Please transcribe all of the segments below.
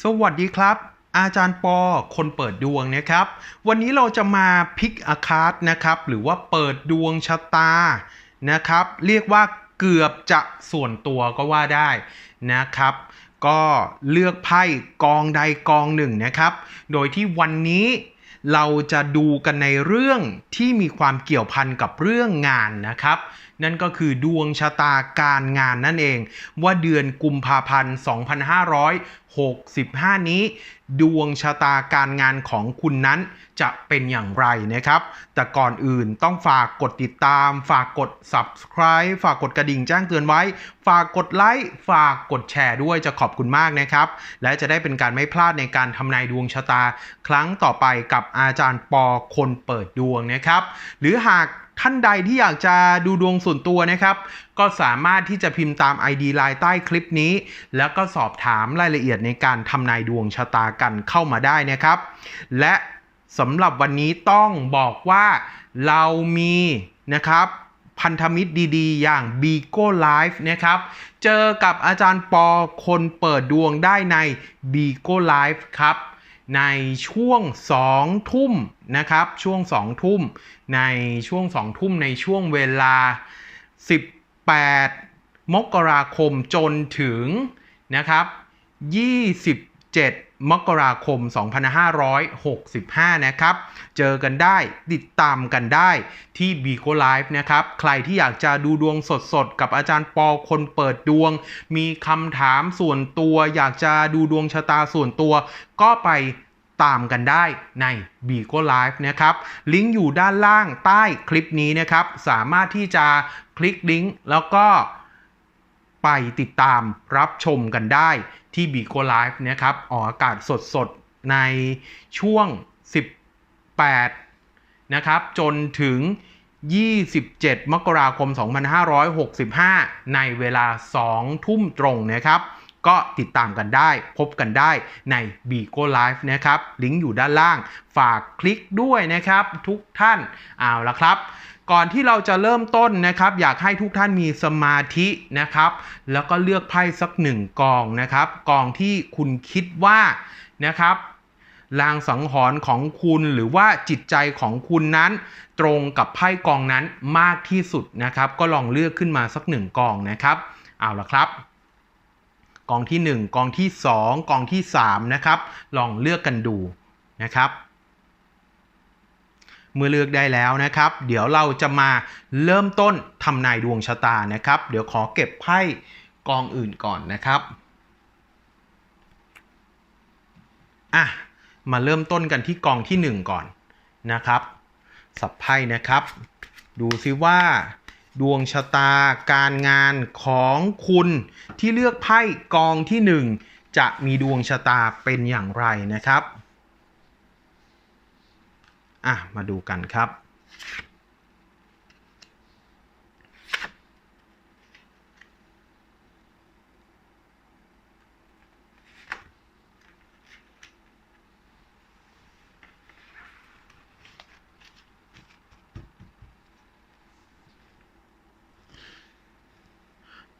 สวัสดีครับ อาจารย์ปอคนเปิดดวงนะครับ วันนี้เราจะมาพิกอาคาร์นะครับ หรือว่าเปิดดวงชะตานะครับ เรียกว่าเกือบจะส่วนตัวก็ว่าได้นะครับ ก็เลือกไพ่กองใดกองหนึ่งนะครับ โดยที่วันนี้ เราจะดูกันในเรื่องที่มีความเกี่ยวพันกับเรื่องงานนะครับ นั่นก็คือดวงชะตาการงานนั่นเอง ว่าเดือนกุมภาพันธ์ 2565 นี้ ดวงชะตาการงานของคุณนั้นจะเป็นอย่างไรนะครับ แต่ก่อนอื่นต้องฝากกดติดตาม ฝากกด subscribe ฝากกดกระดิ่งแจ้งเตือนไว้ ฝากกดไลค์ ฝากกดแชร์ด้วยจะขอบคุณมากนะครับ และจะได้เป็นการไม่พลาดในการทำนายดวงชะตา ครั้งต่อไปกับอาจารย์ปอคนเปิดดวงนะครับ หรือหาก ท่านใดที่อยากจะดูดวงส่วนตัวนะครับ ก็สามารถที่จะพิมพ์ตาม ID ไลน์ใต้คลิปนี้ แล้วก็สอบถามรายละเอียดในการทำนายดวงชะตากันเข้ามาได้นะครับ และสำหรับวันนี้ต้องบอกว่าเรามีนะครับพันธมิตรดีๆ อย่าง b i g o Live นะครับ เจอกับอาจารย์ปอคนเปิดดวงได้ใน b i g o Live ครับ ในช่วง 2 ทุ่มนะครับ ช่วง 2 ทุ่ม ในช่วง 2 ทุ่มในช่วงเวลา 18 มกราคมจนถึงนะครับ 27 มกราคม 2565 นะครับ เจอกันได้ติดตามกันได้ที่ b ีโ o Live นะครับ ใครที่อยากจะดูดวงสดๆ กับอาจารย์ปอคนเปิดดวง มีคำถามส่วนตัว อยากจะดูดวงชะตาส่วนตัว ก็ไปตามกันได้ใน b ีโ o Live นะครับ ลิงก์อยู่ด้านล่างใต้คลิปนี้นะครับ สามารถที่จะคลิกลิงก์แล้วก็ไปติดตามรับชมกันได้ ที่ b ีโ o Live นะครับออกอากาศสดๆ ในช่วง 18 นะครับ จนถึง 27 มกราคม 2565 ในเวลา 2 ทุ่มตรงนะครับ ก็ติดตามกันได้ พบกันได้ใน b ีโ o Live นะครับ ลิงก์อยู่ด้านล่าง ฝากคลิกด้วยนะครับ ทุกท่าน เอาละครับ ก่อนที่เราจะเริ่มต้นนะครับ อยากให้ทุกท่านมีสมาธินะครับ แล้วก็เลือกไพ่สักหนึ่งกองนะครับ กองที่คุณคิดว่านะครับลางสังหรณ์ของคุณหรือว่าจิตใจของคุณนั้น ตรงกับไพ่กองนั้นมากที่สุดนะครับ ก็ลองเลือกขึ้นมาสักหนึ่งกองนะครับ เอาละครับ กองที่ 1 กองที่ 2 กองที่ 3 นะครับ ลองเลือกกันดูนะครับ เมื่อเลือกได้แล้วนะครับ เดี๋ยวเราจะมาเริ่มต้นทำนายดวงชะตานะครับ เดี๋ยวขอเก็บไพ่กองอื่นก่อนนะครับอะมาเริ่มต้นกันที่กองที่ 1 ก่อนนะครับ สับไพ่นะครับ ดูซิว่า ดวงชะตาการงานของคุณที่เลือกไพ่กองที่ 1 จะมีดวงชะตาเป็นอย่างไรนะครับ อะ มาดูกันครับ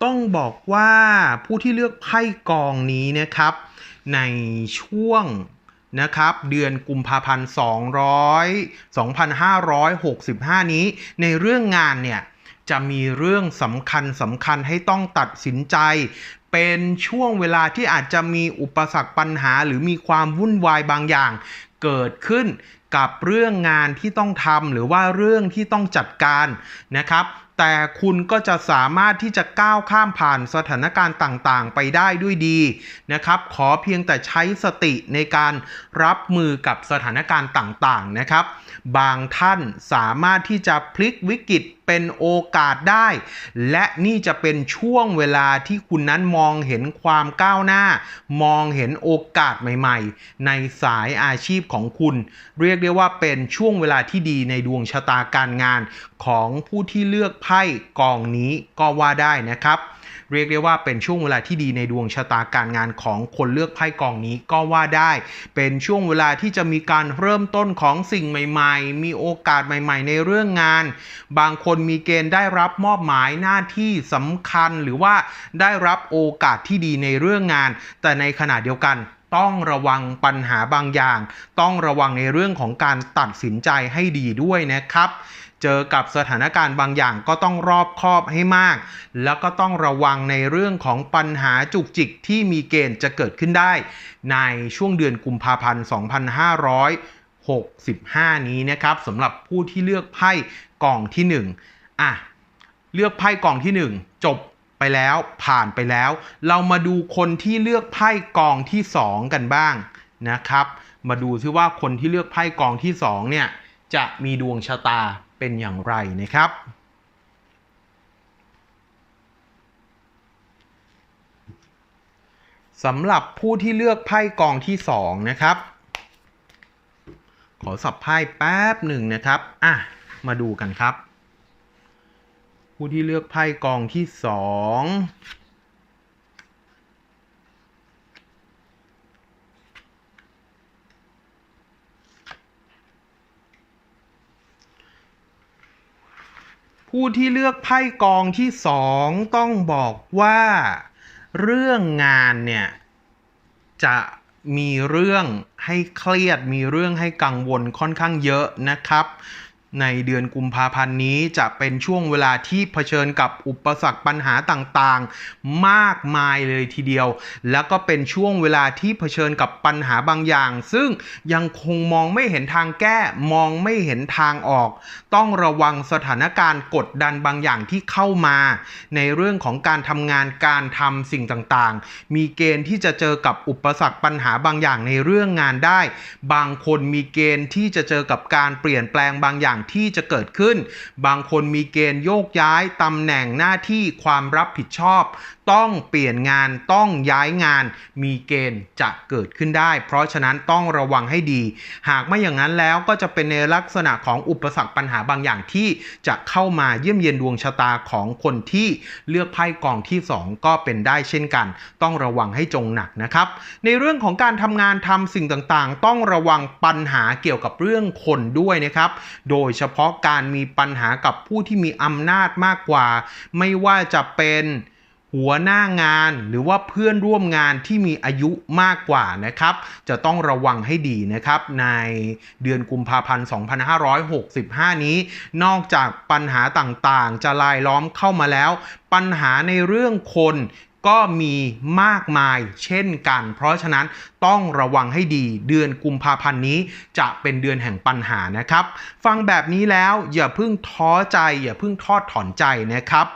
ต้องบอกว่าผู้ที่เลือกไพ่กองนี้นะครับ ในช่วง นะครับ เดือนกุมภาพันธ์200 2565 นี้ ในเรื่องงานเนี่ยจะมีเรื่องสำคัญสำคัญให้ต้องตัดสินใจ เป็นช่วงเวลาที่อาจจะมีอุปสรรคปัญหา หรือมีความวุ่นวายบางอย่าง เกิดขึ้นกับเรื่องงานที่ต้องทำหรือว่าเรื่องที่ต้องจัดการนะครับแต่คุณก็จะสามารถที่จะก้าวข้ามผ่านสถานการณ์ต่างๆ ไปได้ด้วยดีนะครับ ขอเพียงแต่ใช้สติในการรับมือกับสถานการณ์ต่างๆนะครับ บางท่านสามารถที่จะพลิกวิกฤตเป็นโอกาสได้ และนี่จะเป็นช่วงเวลาที่คุณนั้นมองเห็นความก้าวหน้า มองเห็นโอกาสใหม่ๆ ในสายอาชีพของคุณ เรียกได้ว่าเป็นช่วงเวลาที่ดีในดวงชะตาการงานของผู้ที่เลือกไพ่กองนี้ก็ว่าได้นะครับ เรียกได้ว่าเป็นช่วงเวลาที่ดีในดวงชะตาการงานของคนเลือกไพ่กองนี้ก็ว่าได้ เป็นช่วงเวลาที่จะมีการเริ่มต้นของสิ่งใหม่ ๆ มีโอกาสใหม่ ๆ ในเรื่องงาน บางคนมีเกณฑ์ได้รับมอบหมายหน้าที่สำคัญหรือว่าได้รับโอกาสที่ดีในเรื่องงาน แต่ในขณะเดียวกันต้องระวังปัญหาบางอย่าง ต้องระวังในเรื่องของการตัดสินใจให้ดีด้วยนะครับ เจอกับสถานการณ์บางอย่างก็ต้องรอบคอบให้มาก แล้วก็ต้องระวังในเรื่องของปัญหาจุกจิกที่มีเกณฑ์จะเกิดขึ้นได้ ในช่วงเดือนกุมภาพันธ์ 2565 นี้นะครับสำหรับผู้ที่เลือกไพ่กล่องที่ 1 อะ เลือกไพ่กล่องที่ 1 จบไปแล้วผ่านไปแล้ว เรามาดูคนที่เลือกไพ่กองที่ 2 กันบ้างนะครับ มาดูซิว่าคนที่เลือกไพ่กองที่ 2 เนี่ย จะมีดวงชะตา เป็นอย่างไรนะครับ สำหรับผู้ที่เลือกไพ่กองที่ 2 นะครับ ขอสับไพ่แป๊บหนึ่งนะครับ อะ มาดูกันครับ ผู้ที่เลือกไพ่กองที่ 2 ผู้ที่เลือกไพ่กองที่สองต้องบอกว่าเรื่องงานเนี่ย จะมีเรื่องให้เครียดมีเรื่องให้กังวลค่อนข้างเยอะนะครับ ในเดือนกุมภาพันธ์นี้จะเป็นช่วงเวลาที่เผชิญกับอุปสรรคปัญหาต่างๆ มากมายเลยทีเดียว แล้วก็เป็นช่วงเวลาที่เผชิญกับปัญหาบางอย่าง ซึ่งยังคงมองไม่เห็นทางแก้ มองไม่เห็นทางออก ต้องระวังสถานการณ์กดดันบางอย่างที่เข้ามา ในเรื่องของการทำงานการทำสิ่งต่างๆ มีเกณฑ์ที่จะเจอกับอุปสรรคปัญหาบางอย่างในเรื่องงานได้ บางคนมีเกณฑ์ที่จะเจอกับการเปลี่ยนแปลงบางอย่างที่จะเกิดขึ้น บางคนมีเกณฑ์โยกย้ายตำแหน่งหน้าที่ความรับผิดชอบต้องเปลี่ยนงานต้องย้ายงานมีเกณฑ์จะเกิดขึ้นได้ เพราะฉะนั้นต้องระวังให้ดี หากไม่อย่างนั้นแล้วก็จะเป็นในลักษณะของอุปสรรคปัญหาบางอย่างที่จะเข้ามาเยี่ยมเยียนดวงชะตาของคนที่เลือกไพ่กองที่ 2 ก็เป็นได้เช่นกัน ต้องระวังให้จงหนักนะครับ ในเรื่องของการทำงานทำสิ่งต่างๆ ต้องระวังปัญหาเกี่ยวกับเรื่องคนด้วยนะครับ โดยเฉพาะการมีปัญหากับผู้ที่มีอำนาจมากกว่า ไม่ว่าจะเป็น หัวหน้างานหรือว่าเพื่อนร่วมงานที่มีอายุมากกว่านะครับ จะต้องระวังให้ดีนะครับ ในเดือนกุมภาพันธ์ 2565 นี้ นอกจากปัญหาต่างๆ จะลายล้อมเข้ามาแล้ว ปัญหาในเรื่องคน ก็มีมากมายเช่นกัน เพราะฉะนั้นต้องระวังให้ดีเดือนกุมภาพันธ์นี้จะเป็นเดือนแห่งปัญหานะครับ ฟังแบบนี้แล้วอย่าเพิ่งท้อใจ อย่าเพิ่งทอดถอนใจนะครับ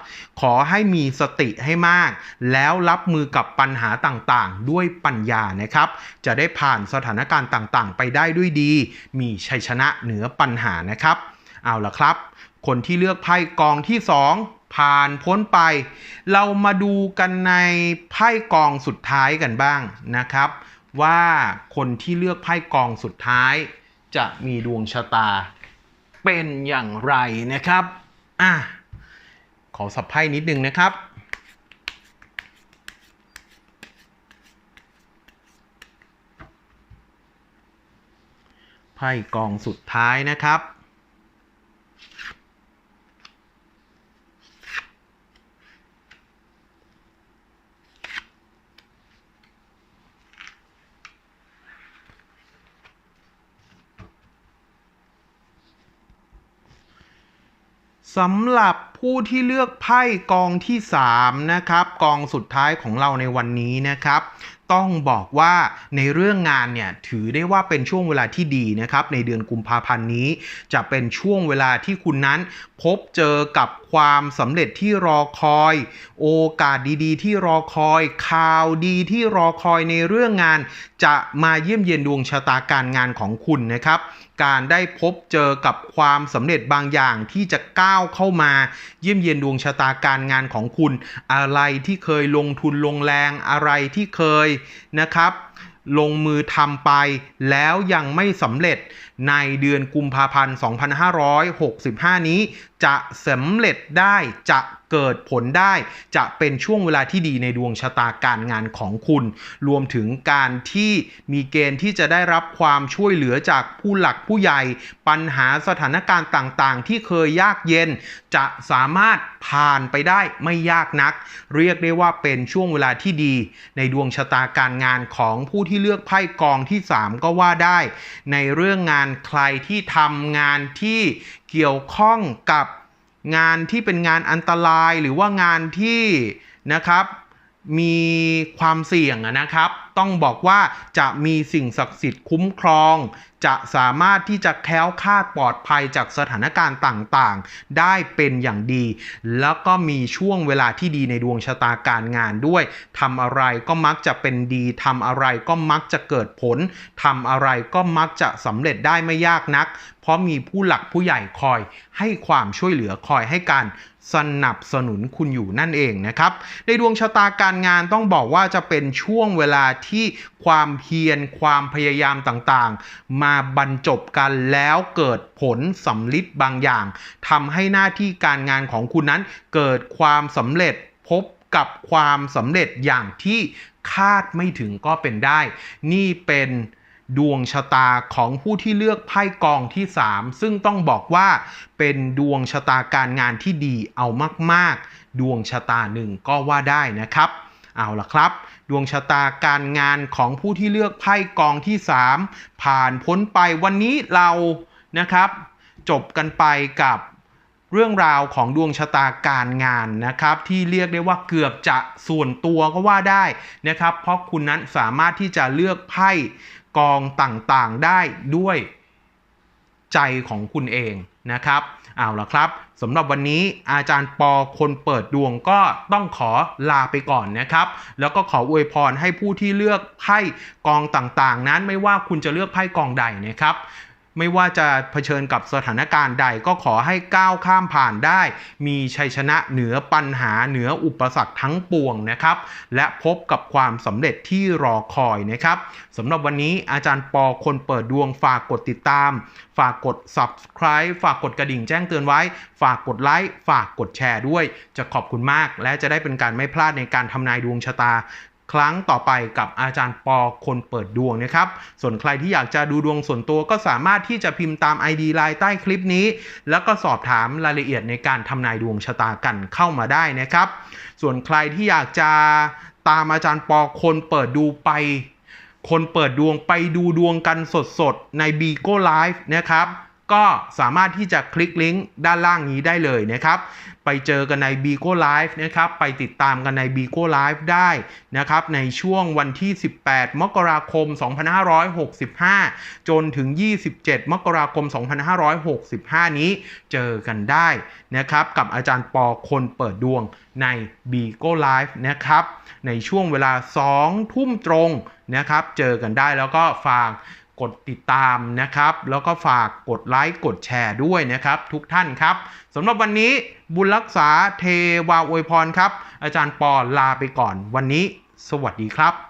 ขอให้มีสติให้มาก แล้วรับมือกับปัญหาต่างๆ ด้วยปัญญานะครับ จะได้ผ่านสถานการณ์ต่างๆ ไปได้ด้วยดี มีชัยชนะเหนือปัญหานะครับ เอาละครับ คนที่เลือกไพ่กองที่ 2 ผ่านพ้นไป เรามาดูกันในไพ่กองสุดท้ายกันบ้างนะครับ ว่าคนที่เลือกไพ่กองสุดท้าย จะมีดวงชะตา เป็นอย่างไรนะครับอะขอสับไพ่นิดนึงนะครับไพ่กองสุดท้ายนะครับ สำหรับผู้ที่เลือกไพ่กองที่ 3 นะครับ กองสุดท้ายของเราในวันนี้นะครับ ต้องบอกว่าในเรื่องงานเนี่ยถือได้ว่าเป็นช่วงเวลาที่ดีนะครับในเดือนกุมภาพันธ์นี้ จะเป็นช่วงเวลาที่คุณนั้นพบเจอกับความสำเร็จที่รอคอย โอกาสดีๆ ที่รอคอยข่าวดีที่รอคอยในเรื่องงาน จะมาเยี่ยมเยียนดวงชะตาการงานของคุณนะครับ การได้พบเจอกับความสำเร็จบางอย่างที่จะก้าวเข้ามา เยี่ยมเยียนดวงชะตาการงานของคุณ อะไรที่เคยลงทุนลงแรงอะไรที่เคยนะครับ ลงมือทำไปแล้วยังไม่สำเร็จในเดือนกุมภาพันธ์ 2565 นี้ จะสำเร็จได้จะ เกิดผลได้จะเป็นช่วงเวลาที่ดีในดวงชะตาการงานของคุณ รวมถึงการที่มีเกณฑ์ที่จะได้รับความช่วยเหลือจากผู้หลักผู้ใหญ่ ปัญหาสถานการณ์ต่างๆ ที่เคยยากเย็น จะสามารถผ่านไปได้ไม่ยากนัก เรียกได้ว่าเป็นช่วงเวลาที่ดี ในดวงชะตาการงานของผู้ที่เลือกไพ่กองที่ 3 ก็ว่าได้ ในเรื่องงานใครที่ทำงานที่เกี่ยวข้องกับ งานที่เป็นงานอันตรายหรือว่างานที่นะครับ มีความเสี่ยงนะครับ ต้องบอกว่าจะมีสิ่งศักดิ์สิทธิ์คุ้มครอง จะสามารถที่จะแคล้วคลาดปลอดภัยจากสถานการณ์ต่างๆ ได้เป็นอย่างดี แล้วก็มีช่วงเวลาที่ดีในดวงชะตาการงานด้วยทำอะไรก็มักจะเป็นดีทำอะไรก็มักจะเกิดผลทำอะไรก็มักจะสำเร็จได้ไม่ยากนัก เพราะมีผู้หลักผู้ใหญ่คอยให้ความช่วยเหลือคอยให้การ สนับสนุนคุณอยู่นั่นเองนะครับ ในดวงชะตาการงานต้องบอกว่าจะเป็นช่วงเวลาที่ความเพียรความพยายามต่างๆ มาบรรจบกันแล้วเกิดผลสำลิดบางอย่างทำให้หน้าที่การงานของคุณนั้นเกิดความสำเร็จพบกับความสำเร็จอย่างที่คาดไม่ถึงก็เป็นได้ นี่เป็น ดวงชะตาของผู้ที่เลือกไพ่กองที่ 3 ซึ่งต้องบอกว่าเป็นดวงชะตาการงานที่ดีเอามากๆ ดวงชะตาหนึ่งก็ว่าได้นะครับ เอาละครับ ดวงชะตาการงานของผู้ที่เลือกไพ่กองที่ 3 ผ่านพ้นไปวันนี้เรานะครับ จบกันไปกับเรื่องราวของดวงชะตาการงานนะครับ ที่เรียกได้ว่าเกือบจะส่วนตัวก็ว่าได้นะครับ เพราะคุณนั้นสามารถที่จะเลือกไพ่ กองต่างๆได้ด้วยใจของคุณเองนะครับเอาละครับสำหรับวันนี้อาจารย์ปอคนเปิดดวงก็ต้องขอลาไปก่อนนะครับ แล้วก็ขออวยพรให้ผู้ที่เลือกไพ่กองต่างๆ นั้นไม่ว่าคุณจะเลือกไพ่กองใดนะครับ ไม่ว่าจะเผชิญกับสถานการณ์ใดก็ขอให้ก้าวข้ามผ่านได้ มีชัยชนะเหนือปัญหาเหนืออุปสรรคทั้งปวงนะครับ และพบกับความสำเร็จที่รอคอยนะครับสำหรับวันนี้อาจารย์ปอคนเปิดดวงฝากกดติดตาม ฝากกด subscribe ฝากกดกระดิ่งแจ้งเตือนไว้ ฝากกดไลค์ฝากกดแชร์ด้วย จะขอบคุณมาก และจะได้เป็นการไม่พลาดในการทำนายดวงชะตา ครั้งต่อไปกับอาจารย์ปอคนเปิดดวงนะครับ ส่วนใครที่อยากจะดูดวงส่วนตัวก็สามารถที่จะพิมพ์ตาม ID ไลน์ใต้คลิปนี้ แล้วก็สอบถามรายละเอียดในการทำนายดวงชะตากันเข้ามาได้นะครับ ส่วนใครที่อยากจะตามอาจารย์ปอคนเปิดดูไป คนเปิดดวงไปดูดวงกันสดๆใน b ีโก้ไลฟ์นะครับ ก็สามารถที่จะคลิกลิงก์ด้านล่างนี้ได้เลยนะครับ ไปเจอกันใน b ีโก้ไลฟ์นะครับ ไปติดตามกันใน b ีโก้ไลฟ์ได้นะครับ ในช่วงวันที่ 18 มกราคม 2565 จนถึง 27 มกราคม 2565 นี้เจอกันได้นะครับ กับอาจารย์ปอคนเปิดดวงใน b ีโก้ไลฟ์นะครับ ในช่วงเวลา 2 ทุ่มตรงนะครับ เจอกันได้แล้วก็ฝาก กดติดตามนะครับ แล้วก็ฝากกดไลค์กดแชร์ด้วยนะครับ ทุกท่านครับสำหรับวันนี้บุญรักษาเทวาอวยพรครับ อาจารย์ปอลาไปก่อนวันนี้ สวัสดีครับ